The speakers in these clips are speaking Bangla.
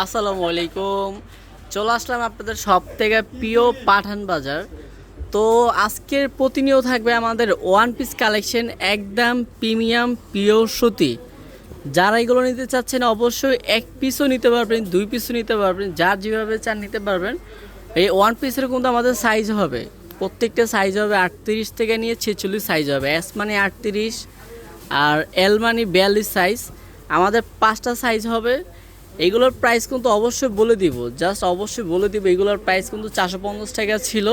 আসসালামু আলাইকুম। চলে আসলাম আপনাদের সব থেকে প্রিয় পাঠান বাজার। তো আজকের প্রতিনিয়ত থাকবে আমাদের ওয়ান পিস কালেকশন একদম প্রিমিয়াম পিওর সুতি। যারা এগুলো নিতে চাচ্ছেন অবশ্যই এক পিসও নিতে পারবেন, দুই পিসও নিতে পারবেন, যার যেভাবে চান নিতে পারবেন। এই ওয়ান পিসের কিন্তু আমাদের সাইজ হবে। প্রত্যেকটা সাইজ হবে আটত্রিশ থেকে নিয়ে ছেচল্লিশ সাইজ হবে। এস মানে আটত্রিশ আর এল মানে বিয়াল্লিশ সাইজ আমাদের পাঁচটা সাইজ হবে। এগুলোর প্রাইস কিন্তু অবশ্যই বলে দিব। জাস্ট অবশ্যই বলে দিব, এগুলোর প্রাইস কিন্তু চারশো পঞ্চাশ টাকা ছিল।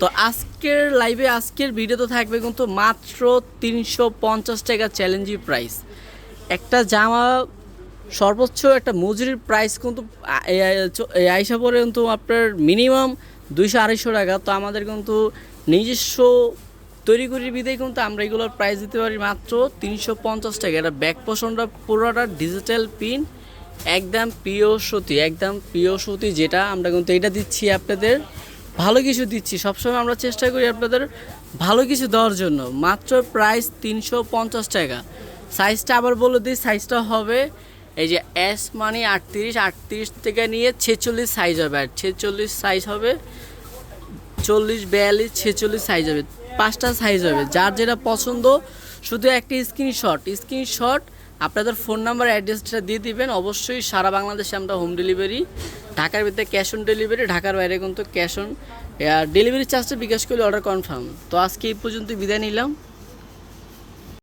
তো আজকের লাইভে আজকের ভিডিওতে থাকবে কিন্তু মাত্র তিনশো পঞ্চাশ টাকা চ্যালেঞ্জিং প্রাইস একটা জামা, সর্বোচ্চ একটা মজুরির প্রাইস কিন্তু আইসা পরে কিন্তু আপনার মিনিমাম দুইশো আড়াইশো টাকা। তো আমাদের কিন্তু নিজস্ব তৈরি করি বিদেয় কিন্তু আমরা এগুলোর প্রাইস দিতে পারি মাত্র তিনশো পঞ্চাশ টাকা। এটা ব্যাক পোষণটা পুরোটা ডিজিটাল পিন একদম প্রিয় সতী, একদম প্রিয় সতী যেটা আমরা কিন্তু এটা দিচ্ছি আপনাদের ভালো কিছু দিচ্ছি। সবসময় আমরা চেষ্টা করি আপনাদের ভালো কিছু দেওয়ার জন্য। মাত্র প্রাইস তিনশো পঞ্চাশ টাকা। সাইজটা আবার বলে দিই সাইজটা হবে এই যে এস মানে আটত্রিশ আটত্রিশ থেকে নিয়ে ছেচল্লিশ সাইজ হবে। আর ছেচল্লিশ সাইজ হবে, চল্লিশ, বিয়াল্লিশ, ছেচল্লিশ সাইজ হবে। পাঁচটা সাইজ হবে। যার যেটা পছন্দ, শুধু একটা স্ক্রিনশট স্ক্রিনশট আপনাদের ফোন নাম্বার, অ্যাড্রেসটা দিয়ে দিবেন। অবশ্যই সারা বাংলাদেশে আমরা হোম ডেলিভারি ঢাকার ভিতরে ক্যাশ অন ডেলিভারি ঢাকার বাইরে কিন্তু ক্যাশ অন ডেলিভারি চার্জটা বিকাশ করলে অর্ডার কনফার্ম তো আজকে এই পর্যন্ত বিদায় নিলাম।